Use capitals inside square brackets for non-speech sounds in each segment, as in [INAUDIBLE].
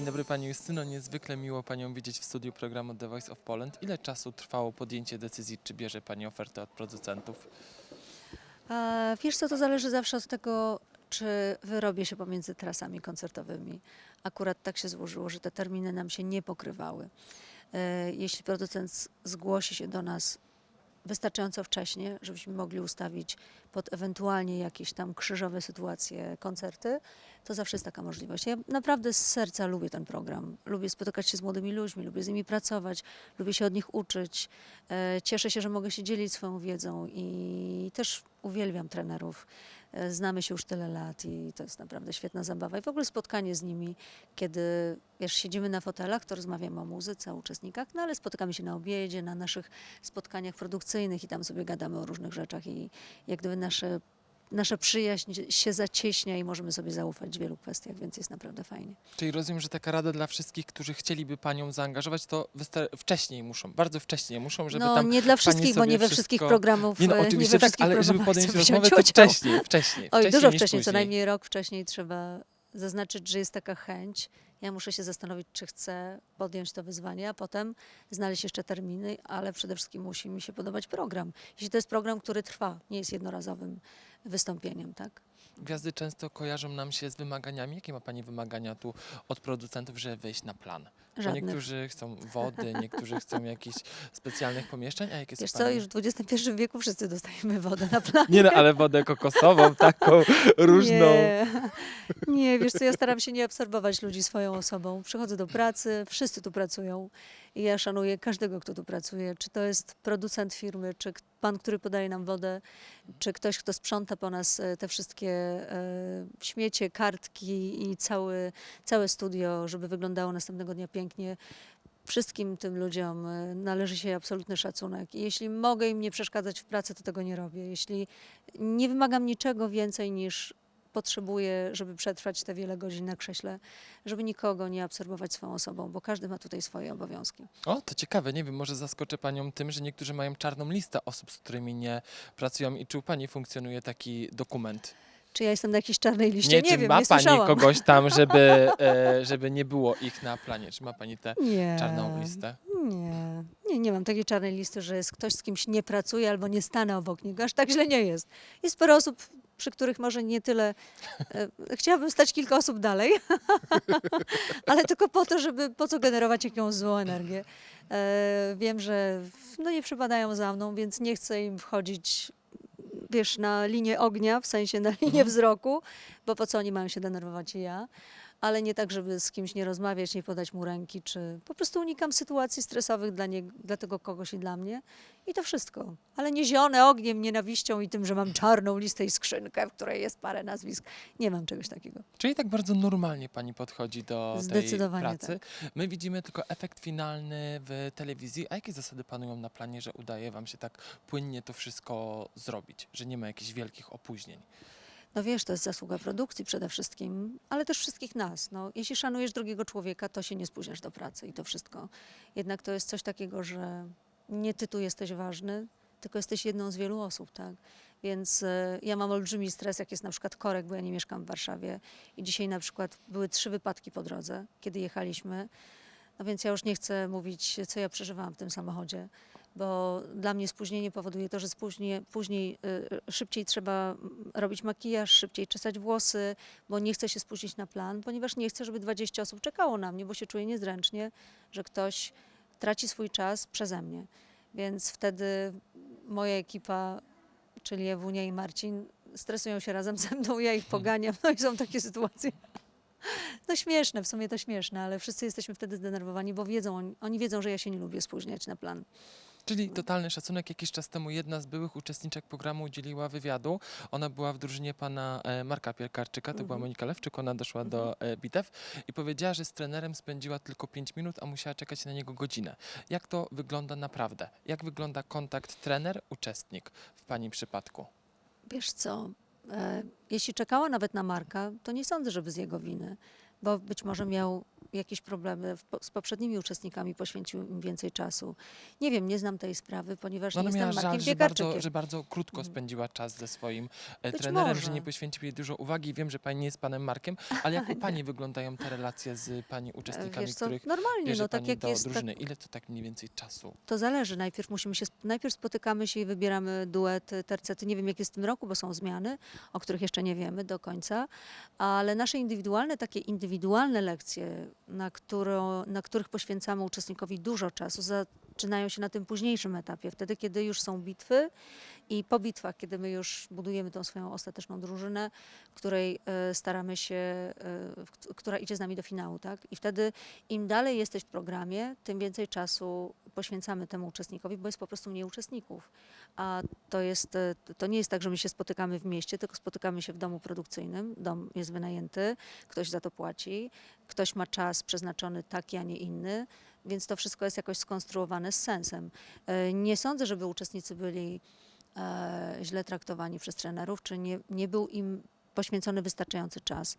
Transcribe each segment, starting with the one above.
Dzień dobry Pani Justyno, niezwykle miło Panią widzieć w studiu programu The Voice of Poland. Ile czasu trwało podjęcie decyzji, czy bierze Pani ofertę od producentów? A wiesz co, to zależy zawsze od tego, czy wyrobię się pomiędzy trasami koncertowymi. Akurat tak się złożyło, że te terminy nam się nie pokrywały. E, Jeśli producent zgłosi się do nas wystarczająco wcześnie, żebyśmy mogli ustawić pod ewentualnie jakieś tam krzyżowe sytuacje koncerty, to zawsze jest taka możliwość. Ja naprawdę z serca lubię ten program. Lubię spotykać się z młodymi ludźmi, lubię z nimi pracować, lubię się od nich uczyć. E, Cieszę się, że mogę się dzielić swoją wiedzą i też uwielbiam trenerów. E, Znamy się już tyle lat i to jest naprawdę świetna zabawa. I w ogóle spotkanie z nimi, kiedy wiesz, siedzimy na fotelach, to rozmawiamy o muzyce, o uczestnikach, no ale spotykamy się na obiedzie, na naszych spotkaniach produkcyjnych i tam sobie gadamy o różnych rzeczach i jak gdyby nasze, nasza przyjaźń się zacieśnia i możemy sobie zaufać w wielu kwestiach, więc jest naprawdę fajnie. Czyli rozumiem, że taka rada dla wszystkich, którzy chcieliby Panią zaangażować, to wcześniej muszą, bardzo wcześniej muszą, żeby no tam nie dla wszystkich, bo nie we wszystko- wszystkich programów, Nie no, oczywiście, we tak, wszystkich ale żeby podjąć [LAUGHS] rozmowę, to wcześniej, wcześniej. Oj, wcześniej dużo wcześniej, co później. najmniej rok wcześniej trzeba zaznaczyć, że jest taka chęć. Ja muszę się zastanowić, czy chcę podjąć to wyzwanie, a potem znaleźć jeszcze terminy, ale przede wszystkim musi mi się podobać program. Jeśli to jest program, który trwa, nie jest jednorazowym wystąpieniem, tak? Gwiazdy często kojarzą nam się z wymaganiami. Jakie ma Pani wymagania tu od producentów, żeby wejść na plan? Bo niektórzy chcą wody, niektórzy chcą jakichś specjalnych pomieszczeń, a jakie są Wiesz co, Pani? już w XXI wieku wszyscy dostajemy wodę na plan. Nie no, ale wodę kokosową, taką różną. Nie. nie, wiesz co, ja staram się nie absorbować ludzi swoją osobą. Przychodzę do pracy, wszyscy tu pracują i ja szanuję każdego, kto tu pracuje. Czy to jest producent firmy, czy pan, który podaje nam wodę, czy ktoś, kto sprząta po nas e, te wszystkie e, śmiecie, kartki i cały, całe studio, żeby wyglądało następnego dnia pięknie. Wszystkim tym ludziom e, należy się absolutny szacunek. I jeśli mogę im nie przeszkadzać w pracy, to tego nie robię. Jeśli nie wymagam niczego więcej niż potrzebuję, żeby przetrwać te wiele godzin na krześle, żeby nikogo nie absorbować swoją osobą, bo każdy ma tutaj swoje obowiązki. O, to ciekawe, nie wiem, może zaskoczę Panią tym, że niektórzy mają czarną listę osób, z którymi nie pracują i czy u Pani funkcjonuje taki dokument? Czy ja jestem na jakiejś czarnej liście? Nie, czy wiem, ma nie Pani słyszałam. kogoś tam, [LAUGHS] żeby, e, żeby nie było ich na planie? Czy ma Pani tę Nie. czarną listę? Nie. nie, nie mam takiej czarnej listy, że jest ktoś z kimś nie pracuje albo nie stanę obok niego. Aż tak źle nie jest. Jest parę osób, przy których może nie tyle. E, chciałabym stać kilka osób dalej, [LAUGHS] ale tylko po to, żeby po co generować jakąś złą energię. E, wiem, że no nie przypadają za mną, więc nie chcę im wchodzić. Wiesz, na linię ognia, w sensie na [LAUGHS] linię Mhm. wzroku, bo po co oni mają się denerwować i ja ale nie tak, żeby z kimś nie rozmawiać, nie podać mu ręki, czy po prostu unikam sytuacji stresowych dla, nie, dla tego kogoś i dla mnie. I to wszystko. Ale nie zione ogniem, nienawiścią i tym, że mam czarną listę i skrzynkę, w której jest parę nazwisk. Nie mam czegoś takiego. Czyli tak bardzo normalnie Pani podchodzi do tej Zdecydowanie tak. pracy. My widzimy tylko efekt finalny w telewizji. A jakie zasady panują na planie, że udaje Wam się tak płynnie to wszystko zrobić? Że nie ma jakichś wielkich opóźnień? No wiesz, to jest zasługa produkcji przede wszystkim, ale też wszystkich nas. No, jeśli szanujesz drugiego człowieka, to się nie spóźniasz do pracy i to wszystko. Jednak to jest coś takiego, że nie ty tu jesteś ważny, tylko jesteś jedną z wielu osób, tak? Więc e, ja mam olbrzymi stres, jak jest na przykład korek, bo ja nie mieszkam w Warszawie i dzisiaj na przykład były trzy wypadki po drodze, kiedy jechaliśmy. No więc ja już nie chcę mówić, co ja przeżywałam w tym samochodzie, bo dla mnie spóźnienie powoduje to, że spóźnie, później y, szybciej trzeba robić makijaż, szybciej czesać włosy, bo nie chcę się spóźnić na plan, ponieważ nie chcę, żeby 20 osób czekało na mnie, bo się czuję niezręcznie, że ktoś traci swój czas przeze mnie. Więc wtedy moja ekipa, czyli Ewunia i Marcin, stresują się razem ze mną, ja ich poganiam, [LAUGHS] no i są takie sytuacje. No śmieszne, w sumie to śmieszne, ale wszyscy jesteśmy wtedy zdenerwowani, bo wiedzą, oni, wiedzą, że ja się nie lubię spóźniać na plan. Czyli totalny szacunek. Jakiś czas temu jedna z byłych uczestniczek programu udzieliła wywiadu. Ona była w drużynie pana e, Marka Pielkarczyka, to była Mhm. Monika Lewczyk, ona doszła do e, bitew i powiedziała, że z trenerem spędziła tylko 5 minut, a musiała czekać na niego godzinę. Jak to wygląda naprawdę? Jak wygląda kontakt trener-uczestnik w pani przypadku? Wiesz co, jeśli czekała nawet na Marka, to nie sądzę, żeby z jego winy, bo być może miał jakieś problemy w, z poprzednimi uczestnikami, poświęcił im więcej czasu. Nie wiem, nie znam tej sprawy, ponieważ No, nie ona jestem Markiem żal, że bardzo, że bardzo krótko spędziła czas ze swoim e, Być trenerem, że może. nie poświęcił jej dużo uwagi. Wiem, że pani nie jest panem Markiem, ale jak u [LAUGHS] pani wyglądają te relacje z pani E, uczestnikami, Wiesz co, których normalnie, no tak jak jest, tak, drużyny? Ile to tak mniej więcej czasu? to zależy. Najpierw musimy się, najpierw spotykamy się i wybieramy duety, tercety. Nie wiem jak jest w tym roku, bo są zmiany, o których jeszcze nie wiemy do końca, ale nasze indywidualne, takie indywidualne lekcje, na, którą, na których poświęcamy uczestnikowi dużo czasu, zaczynają się na tym późniejszym etapie, wtedy kiedy już są bitwy i po bitwach, kiedy my już budujemy tą swoją ostateczną drużynę, której e, staramy się, e, która idzie z nami do finału, tak? I wtedy im dalej jesteś w programie, tym więcej czasu poświęcamy temu uczestnikowi, bo jest po prostu mniej uczestników. A to, jest, e, to nie jest tak, że my się spotykamy w mieście, tylko spotykamy się w domu produkcyjnym. Dom jest wynajęty, ktoś za to płaci, ktoś ma czas przeznaczony taki, a nie inny, więc to wszystko jest jakoś skonstruowane z sensem. E, Nie sądzę, żeby uczestnicy byli e, źle traktowani przez trenerów, czy nie, nie był im poświęcony wystarczający czas.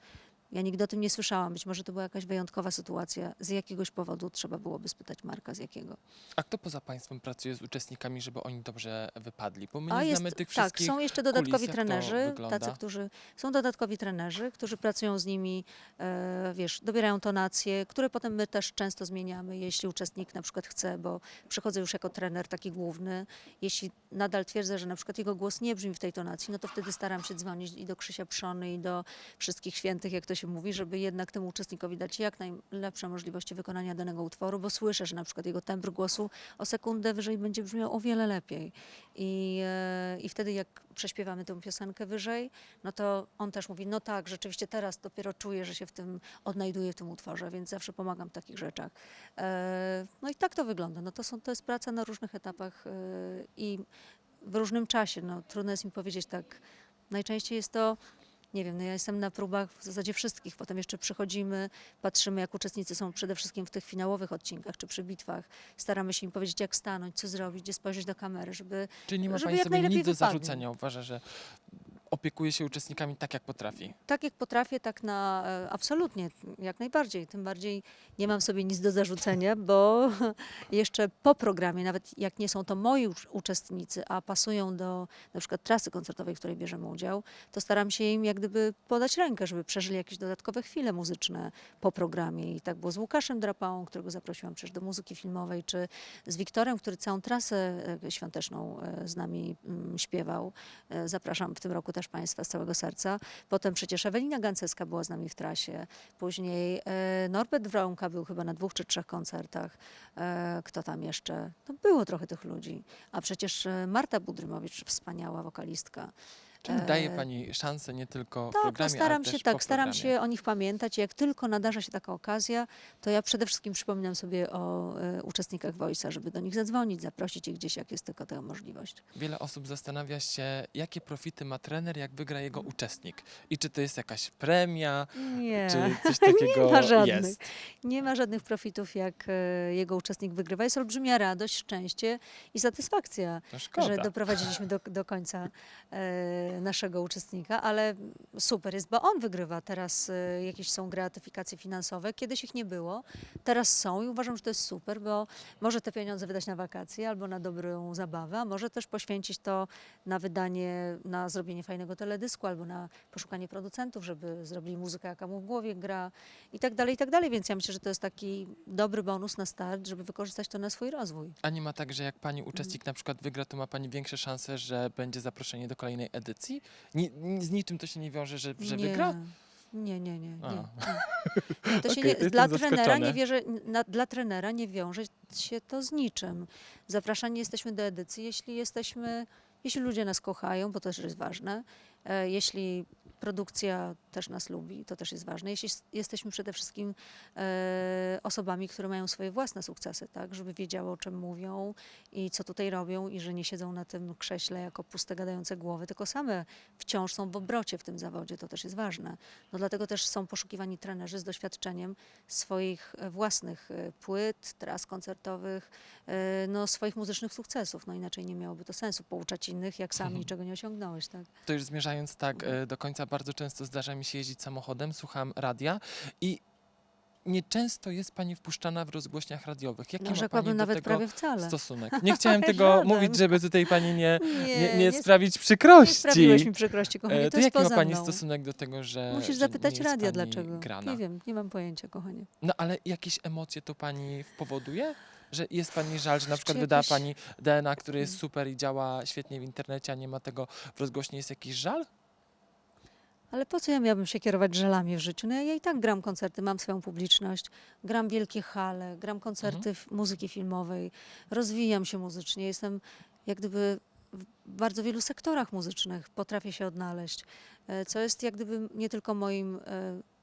Ja nigdy o tym nie słyszałam. Być może to była jakaś wyjątkowa sytuacja. Z jakiegoś powodu trzeba byłoby spytać Marka, z jakiego. A kto poza państwem pracuje z uczestnikami, żeby oni dobrze wypadli? Bo my A nie jest, znamy tych tak, wszystkich są jeszcze dodatkowi jak to trenerzy, wygląda? tacy, którzy są dodatkowi trenerzy, którzy pracują z nimi, e, wiesz, dobierają tonacje, które potem my też często zmieniamy, jeśli uczestnik na przykład chce, bo przychodzę już jako trener taki główny, jeśli nadal twierdzę, że na przykład jego głos nie brzmi w tej tonacji, no to wtedy staram się dzwonić i do Krzysia Przony i do wszystkich świętych, jak to się mówi, żeby jednak temu uczestnikowi dać jak najlepsze możliwości wykonania danego utworu, bo słyszę, że na przykład jego tembr głosu o sekundę wyżej będzie brzmiał o wiele lepiej. I, e, I wtedy jak prześpiewamy tę piosenkę wyżej, no to on też mówi, no tak, rzeczywiście teraz dopiero czuję, że się w tym odnajduję w tym utworze, więc zawsze pomagam w takich rzeczach. E, No i tak to wygląda. No to, są, to jest praca na różnych etapach e, i w różnym czasie. No, trudno jest mi powiedzieć tak. Najczęściej jest to, nie wiem, no ja jestem na próbach w zasadzie wszystkich, potem jeszcze przychodzimy, patrzymy jak uczestnicy są przede wszystkim w tych finałowych odcinkach czy przy bitwach. Staramy się im powiedzieć jak stanąć, co zrobić, gdzie spojrzeć do kamery, żeby Czyli nie ma żeby pani sobie nic do zarzucenia. Uważa, że opiekuje się uczestnikami tak, jak potrafi. tak jak potrafię, tak na e, absolutnie, jak najbardziej. Tym bardziej nie mam sobie nic do zarzucenia, bo [LAUGHS] jeszcze po programie, nawet jak nie są to moi ucz- uczestnicy, a pasują do na przykład trasy koncertowej, w której bierzemy udział, to staram się im jak gdyby podać rękę, żeby przeżyli jakieś dodatkowe chwile muzyczne po programie. I tak było z Łukaszem Drapałą, którego zaprosiłam przecież do muzyki filmowej, czy z Wiktorem, który całą trasę e, świąteczną e, z nami mm, śpiewał. Zapraszam w tym roku też Państwa z całego serca. Potem przecież Ewelina Ganceska była z nami w trasie. Później e, Norbert Wronka był chyba na dwóch czy trzech koncertach. E, kto tam jeszcze? No było trochę tych ludzi. A przecież e, Marta Budrymowicz, wspaniała wokalistka. Czyli daje E, pani szansę nie tylko w Tak, programie, no staram ale się, też tak, po staram programie. się o nich pamiętać. Jak tylko nadarza się taka okazja, to ja przede wszystkim przypominam sobie o e, uczestnikach Voice'a, żeby do nich zadzwonić, zaprosić ich gdzieś, jak jest tylko taka możliwość. Wiele osób zastanawia się, jakie profity ma trener, jak wygra jego uczestnik. I czy to jest jakaś premia, Nie. czy coś [LAUGHS] takiego ma żadnych. jest. Nie ma żadnych profitów, jak e, jego uczestnik wygrywa. Jest olbrzymia radość, szczęście i satysfakcja, To szkoda. że doprowadziliśmy do, do końca e, naszego uczestnika, ale super jest, bo on wygrywa. Teraz e, jakieś są gratyfikacje finansowe, kiedyś ich nie było, teraz są i uważam, że to jest super, bo może te pieniądze wydać na wakacje albo na dobrą zabawę, a może też poświęcić to na wydanie, na zrobienie fajnego teledysku albo na poszukanie producentów, żeby zrobili muzykę, jaka mu w głowie gra i tak dalej, i tak dalej. Więc ja myślę, że to jest taki dobry bonus na start, żeby wykorzystać to na swój rozwój. A nie ma tak, że jak pani Mhm. uczestnik na przykład wygra, to ma pani większe szanse, że będzie zaproszenie do kolejnej edycji? Ni, ni, z niczym to się nie wiąże, że, że nie. wygra? Nie, nie, nie. A. nie, nie. [LAUGHS] nie to się nie, dla trenera nie wierzę, na, dla trenera nie wiąże się to z niczym. Zapraszani jesteśmy do edycji, jeśli jesteśmy, jeśli ludzie nas kochają, bo to też jest ważne, e, jeśli produkcja też nas lubi, to też jest ważne. Jeśli jesteśmy przede wszystkim e, osobami, które mają swoje własne sukcesy, tak, żeby wiedziały o czym mówią i co tutaj robią i że nie siedzą na tym krześle jako puste gadające głowy, tylko same wciąż są w obrocie w tym zawodzie, to też jest ważne. No dlatego też są poszukiwani trenerzy z doświadczeniem swoich e, własnych e, płyt, tras koncertowych, e, no swoich muzycznych sukcesów. No inaczej nie miałoby to sensu pouczać innych, jak sam Mhm. niczego nie osiągnąłeś, tak? To już zmierzając tak e, do końca, bardzo często zdarza mi się jeździć samochodem, słucham radia i nieczęsto jest pani wpuszczana w rozgłośniach radiowych. Jaki No rzekłabym do nawet tego prawie wcale. stosunek? [LAUGHS] Nie chciałem tego Żaden. mówić, żeby tutaj pani nie, nie, nie, nie sprawić Nie przykrości. sprawiłeś mi przykrości, kochanie, E, to to jaki ma pani mną. stosunek do tego, że Musisz że zapytać nie radia, dlaczego. Grana? Nie wiem, nie mam pojęcia, kochanie. No ale jakieś emocje to pani powoduje? Że jest pani żal, że na przykład Czy wydała pani DNA, który jest Mm. super i działa świetnie w internecie, a nie ma tego w rozgłośni, jest jakiś żal? Ale po co ja miałabym się kierować żalami w życiu? No ja, ja i tak gram koncerty, mam swoją publiczność, gram wielkie hale, gram koncerty Mhm. muzyki filmowej, rozwijam się muzycznie, jestem jak gdyby w bardzo wielu sektorach muzycznych, potrafię się odnaleźć, e, co jest jak gdyby nie tylko moim e,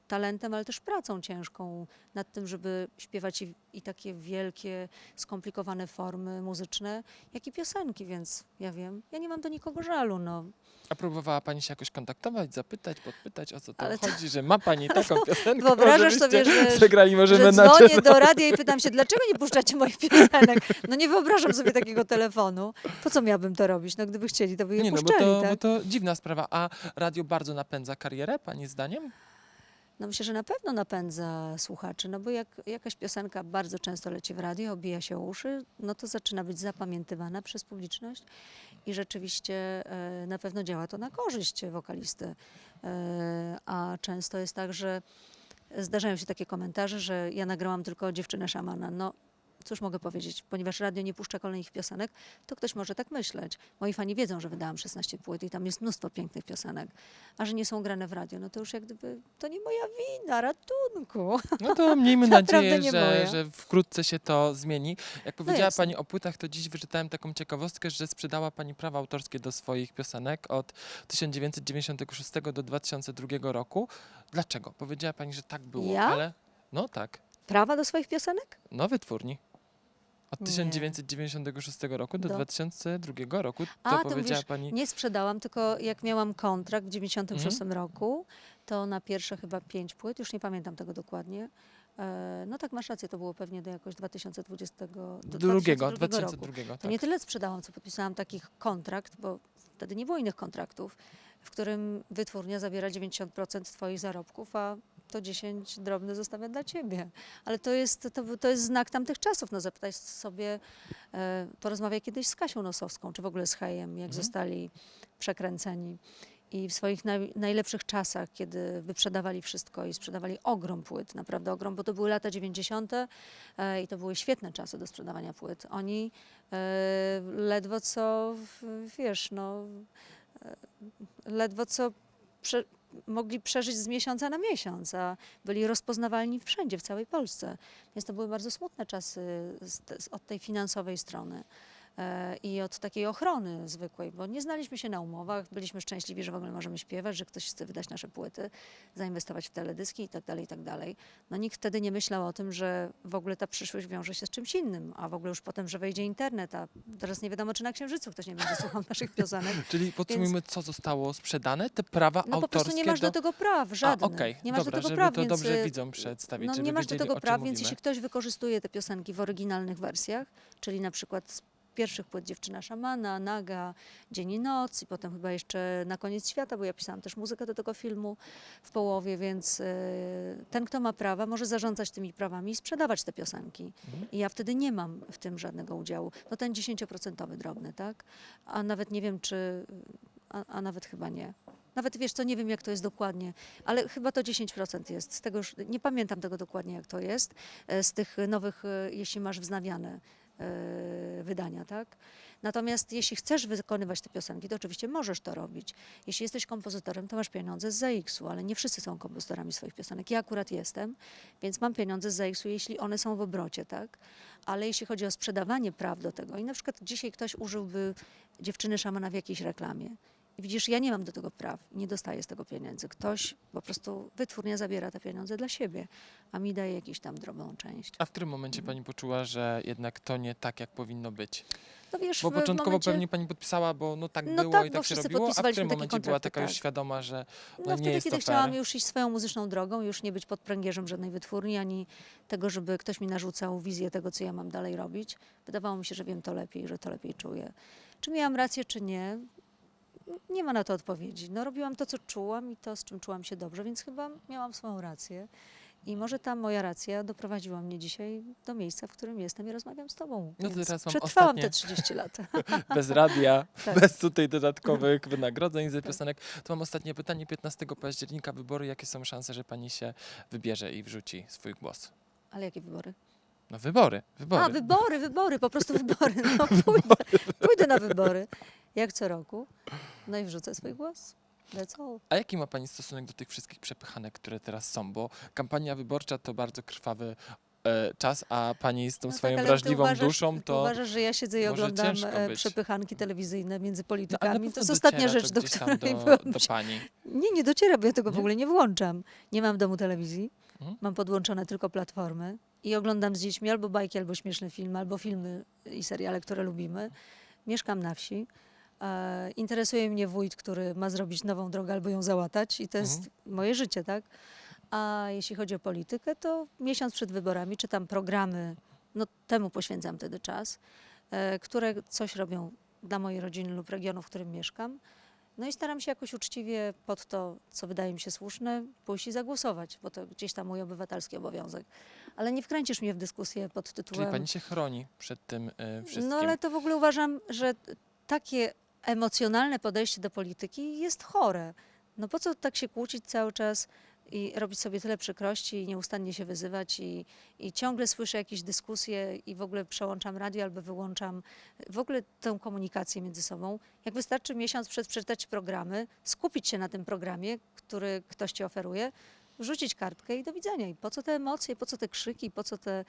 talentem, ale też pracą ciężką nad tym, żeby śpiewać i, i takie wielkie, skomplikowane formy muzyczne, jak i piosenki, więc ja wiem, ja nie mam do nikogo żalu, no. A próbowała pani się jakoś kontaktować, zapytać, podpytać, o co to Ale to- chodzi, że ma pani [LAUGHS] taką piosenkę, Wyobrażasz sobie, że- zagrali może że dzwonię do radia i pytam się, dlaczego nie puszczacie moich piosenek? No nie wyobrażam sobie takiego telefonu. Po co miałabym to robić? No gdyby chcieli, to by je Nie no, bo to, tak? bo to dziwna sprawa. A radio bardzo napędza karierę, pani zdaniem? No myślę, że na pewno napędza słuchaczy, no bo jak jakaś piosenka bardzo często leci w radio, obija się uszy, no to zaczyna być zapamiętywana przez publiczność i rzeczywiście e, na pewno działa to na korzyść wokalisty. E, a często jest tak, że zdarzają się takie komentarze, że ja nagrałam tylko dziewczynę szamana. No cóż mogę powiedzieć, ponieważ radio nie puszcza kolejnych piosenek, to ktoś może tak myśleć. Moi fani wiedzą, że wydałam 16 płyt i tam jest mnóstwo pięknych piosenek, a że nie są grane w radio, no to już jak gdyby to nie moja wina, ratunku. No to miejmy [LAUGHS] nadzieję, że, że wkrótce się to zmieni. Jak powiedziała jasne. Pani o płytach, to dziś wyczytałem taką ciekawostkę, że sprzedała Pani prawa autorskie do swoich piosenek od 1996 do 2002 roku. Dlaczego? Powiedziała Pani, że tak było, Ja? ale no tak, Prawa do swoich piosenek? no wytwórni. Od Nie. 1996 roku do, Do- 2002 roku to A, to powiedziała Pani. Nie sprzedałam, tylko jak miałam kontrakt w 96 Mhm. roku, to na pierwsze chyba pięć płyt, już nie pamiętam tego dokładnie. E, no tak, masz rację, to było pewnie do jakoś 2020, do Drugiego, 2002 roku. 2002, To tak. nie tyle sprzedałam, co podpisałam takich kontrakt, bo wtedy nie było innych kontraktów, w którym wytwórnia zabiera 90% twoich zarobków, a to 10 drobne zostawia dla ciebie. Ale to jest, to, to jest znak tamtych czasów. No zapytaj sobie, e, porozmawiaj kiedyś z Kasią Nosowską, czy w ogóle z Hejem, jak Mhm. zostali przekręceni. I w swoich naj, najlepszych czasach, kiedy wyprzedawali wszystko i sprzedawali ogrom płyt, naprawdę ogrom, bo to były lata 90. E, i to były świetne czasy do sprzedawania płyt. Oni e, ledwo co, wiesz, no, e, ledwo co prze, mogli przeżyć z miesiąca na miesiąc, a byli rozpoznawalni wszędzie, w całej Polsce. Więc to były bardzo smutne czasy z, z, od tej finansowej strony. E, I od takiej ochrony zwykłej, bo nie znaliśmy się na umowach, byliśmy szczęśliwi, że w ogóle możemy śpiewać, że ktoś chce wydać nasze płyty, zainwestować w teledyski i tak dalej, i tak dalej. No nikt wtedy nie myślał o tym, że w ogóle ta przyszłość wiąże się z czymś innym, a w ogóle już potem, że wejdzie internet, a teraz nie wiadomo, czy na Księżycu ktoś nie będzie słuchał naszych piosenek. [LAUGHS] Czyli podsumujmy, co zostało sprzedane? Te prawa No po autorskie prostu nie masz do tego praw, żadnych. A, okej, nie masz dobra, do tego praw, to więc dobrze y, widzom przedstawić, no, nie masz do tego praw, więc jeśli ktoś wykorzystuje te piosenki w oryginalnych wersjach, czyli na przykład pierwszych płyt Dziewczyna Szamana, Naga, Dzień i Noc i potem chyba jeszcze Na koniec świata, bo ja pisałam też muzykę do tego filmu w połowie, więc y, ten, kto ma prawa, może zarządzać tymi prawami i sprzedawać te piosenki. Mhm. I ja wtedy nie mam w tym żadnego udziału. No ten 10% drobny, tak? A nawet nie wiem, czy, a, a nawet chyba nie. Nawet wiesz co, nie wiem jak to jest dokładnie, ale chyba to 10% jest. Z tego już, nie pamiętam tego dokładnie jak to jest. e, Z tych nowych, e, jeśli masz wznawiane e, wydania, tak? Natomiast jeśli chcesz wykonywać te piosenki, to oczywiście możesz to robić. Jeśli jesteś kompozytorem, to masz pieniądze z ZX-u, ale nie wszyscy są kompozytorami swoich piosenek. Ja akurat jestem, więc mam pieniądze z ZX-u, jeśli one są w obrocie, tak? Ale jeśli chodzi o sprzedawanie praw do tego i na przykład dzisiaj ktoś użyłby dziewczyny szamana w jakiejś reklamie. I widzisz, ja nie mam do tego praw, nie dostaję z tego pieniędzy. Ktoś po prostu, wytwórnia zabiera te pieniądze dla siebie, a mi daje jakąś tam drobną część. A w którym momencie pani poczuła, że jednak to nie tak, jak powinno być? No wiesz, Bo w początkowo momencie, pewnie pani podpisała, bo no tak No było tak, i bo tak się wszyscy robiło, a w podpisywaliśmy którym takie momencie była kontrakty, taka już tak. świadoma, że no, No nie wtedy, jest kiedy to chciałam fair? już iść swoją muzyczną drogą, już nie być pod pręgierzem żadnej wytwórni, ani tego, żeby ktoś mi narzucał wizję tego, co ja mam dalej robić. Wydawało mi się, że wiem to lepiej, że to lepiej czuję. Czy miałam rację, czy nie? Nie ma na to odpowiedzi. No, robiłam to, co czułam i to, z czym czułam się dobrze, więc chyba miałam swoją rację. I może ta moja racja doprowadziła mnie dzisiaj do miejsca, w którym jestem i rozmawiam z tobą. No Więc teraz przetrwałam ostatnie- te 30 lat. [LAUGHS] Bez radia, [LAUGHS] Tak. bez tutaj dodatkowych [LAUGHS] wynagrodzeń za piosenek. To mam ostatnie pytanie. 15 października wybory. Jakie są szanse, że pani się wybierze i wrzuci swój głos? Ale jakie wybory? No wybory, wybory. A, wybory, wybory, po prostu wybory. No, pójdę, pójdę na wybory, jak co roku. No i wrzucę swój głos. That's all. A jaki ma Pani stosunek do tych wszystkich przepychanek, które teraz są? Bo kampania wyborcza to bardzo krwawy e, czas, a Pani z tą No swoją tak, ale ty wrażliwą uważasz, duszą ty to... Uważasz, że ja siedzę i może oglądam ciężko e, być. przepychanki telewizyjne między No, ale politykami. to jest ostatnia dociera rzecz, to do gdzieś tam której do, byłam do Pani. Nie, nie dociera, bo ja tego w Nie? ogóle nie włączam. Nie mam w domu telewizji, Mhm. mam podłączone tylko platformy i oglądam z dziećmi albo bajki, albo śmieszne filmy, albo filmy i seriale, które lubimy. Mieszkam na wsi. Interesuje mnie wójt, który ma zrobić nową drogę albo ją załatać i to jest Mhm. moje życie, tak? A jeśli chodzi o politykę, to miesiąc przed wyborami czytam programy, no temu poświęcam wtedy czas, e, które coś robią dla mojej rodziny lub regionu, w którym mieszkam. No i staram się jakoś uczciwie pod to, co wydaje mi się słuszne, pójść i zagłosować, bo to gdzieś tam mój obywatelski obowiązek. Ale nie wkręcisz mnie w dyskusję pod Czyli tytułem... Pani się chroni przed tym e, wszystkim. No ale to w ogóle uważam, że takie emocjonalne podejście do polityki jest chore. No po co tak się kłócić cały czas i robić sobie tyle przykrości i nieustannie się wyzywać i, i ciągle słyszę jakieś dyskusje i w ogóle przełączam radio albo wyłączam w ogóle tę komunikację między sobą. Jak wystarczy miesiąc przed przeczytać programy, skupić się na tym programie, który ktoś ci oferuje, wrzucić kartkę i do widzenia. I po co te emocje, po co te krzyki, po co te, e,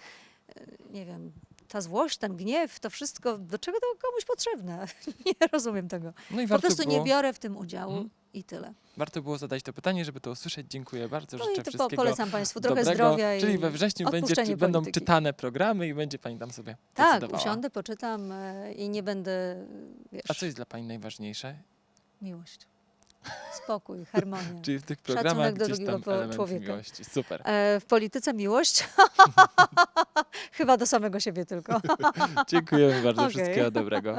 nie wiem, ta złość, ten gniew, to wszystko, do czego to komuś potrzebne? [LAUGHS] Nie rozumiem tego. No i Po prostu było, nie biorę w tym udziału Mhm. i tyle. warto było zadać to pytanie, żeby to usłyszeć. Dziękuję bardzo. No Życzę i wszystkiego polecam Państwu trochę dobrego. zdrowia Czyli i we wrześniu będzie, odpuszczenie będą polityki. czytane programy i będzie Pani tam sobie Tak, decydowała. usiądę, poczytam e, i nie będę, wiesz, A co jest dla Pani najważniejsze? miłość, spokój, harmonia. Czyli w tych Szacunek programach do gdzieś drugiego tam element człowieka. miłości. Super. E, w polityce miłość? [LAUGHS] Chyba do samego siebie tylko. Dziękujemy bardzo. Okej. Wszystkiego dobrego.